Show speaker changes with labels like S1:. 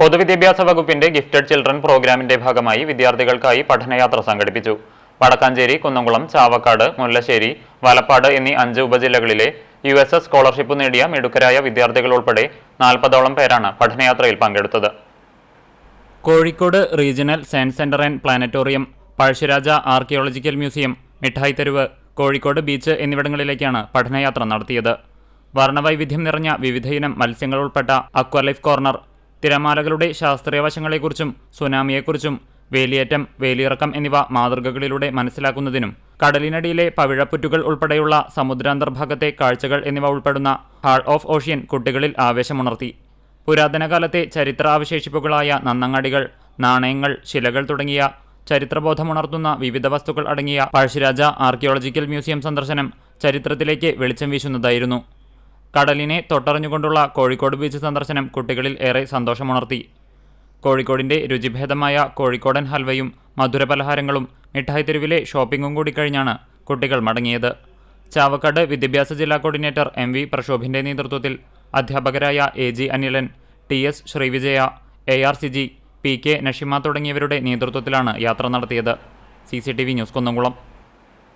S1: പൊതുവിദ്യാഭ്യാസ വകുപ്പിന്റെ gifted children പ്രോഗ്രാമിന്റെ ഭാഗമായി വിദ്യാർത്ഥികൾക്കായി പഠനയാത്ര സംഘടിപ്പിച്ചു. വടക്കാഞ്ചേരി കുന്നംകുളം ചാവക്കാട് മുല്ലശ്ശേരി വലപ്പാട് എന്നീ അഞ്ച് ഉപജില്ലകളിലെ യു എസ് എസ് സ്കോളർഷിപ്പ് നേടിയ മിടുക്കരായ വിദ്യാർത്ഥികൾ ഉൾപ്പെടെ നാൽപ്പതോളം പേരാണ് പഠനയാത്രയിൽ പങ്കെടുത്തത്. Kozhikode regional science centre and planetarium Pazhassiraja archaeological museum Mittai Theruvu Kozhikode beach എന്നിവിടങ്ങളിലേക്കാണ് പഠനയാത്ര നടത്തിയത്. വർണവൈവിധ്യം നിറഞ്ഞ വിവിധയിനം മത്സ്യങ്ങൾ ഉൾപ്പെട്ട അക്വലൈഫ് കോർണർ തിരമാലകളുടെ ശാസ്ത്രീയ വശങ്ങളെക്കുറിച്ചും സുനാമിയെക്കുറിച്ചും വേലിയേറ്റം വേലിയിറക്കം എന്നിവ മാതൃകകളിലൂടെ മനസ്സിലാക്കുന്നതിനും കടലിനടിയിലെ പവിഴപ്പുറ്റുകൾ ഉൾപ്പെടെയുള്ള സമുദ്രാന്തർഭാഗത്തെ കാഴ്ചകൾ എന്നിവ ഉൾപ്പെടുന്ന ഹാൾ ഓഫ് ഓഷ്യൻ കുട്ടികളിൽ ആവേശമുണർത്തി. പുരാതനകാലത്തെ ചരിത്ര ചരിത്രാവശേഷിപ്പുകളായ നന്നങ്ങാടികൾ നാണയങ്ങൾ ശിലകൾ തുടങ്ങിയ ചരിത്രബോധമുണർത്തുന്ന വിവിധ വസ്തുക്കൾ അടങ്ങിയ പഴശ്ശിരാജ ആർക്കിയോളജിക്കൽ മ്യൂസിയം സന്ദർശനം ചരിത്രത്തിലേക്ക് വെളിച്ചം വീശുന്നതായിരുന്നു. കടലിനെ തൊട്ടറിഞ്ഞുകൊണ്ടുള്ള കോഴിക്കോട് ബീച്ച് സന്ദർശനം കുട്ടികളിൽ ഏറെ സന്തോഷമുണർത്തി. കോഴിക്കോടിന്റെ രുചിഭേദമായ കോഴിക്കോടൻ ഹൽവയും മധുരപലഹാരങ്ങളും മിഠായി തെരുവിലെ ഷോപ്പിംഗും കൂടി കഴിഞ്ഞാണ് കുട്ടികൾ മടങ്ങിയത്. ചാവക്കാട് വിദ്യാഭ്യാസ ജില്ലാ കോർഡിനേറ്റർ എം വി പ്രക്ഷോഭിന്റെ നേതൃത്വത്തിൽ അധ്യാപകരായ A G Anilan T S Srivijaya A R C G P K Nashima തുടങ്ങിയവരുടെ നേതൃത്വത്തിലാണ് യാത്ര നടത്തിയത്. C C T V news Kunnamkulam.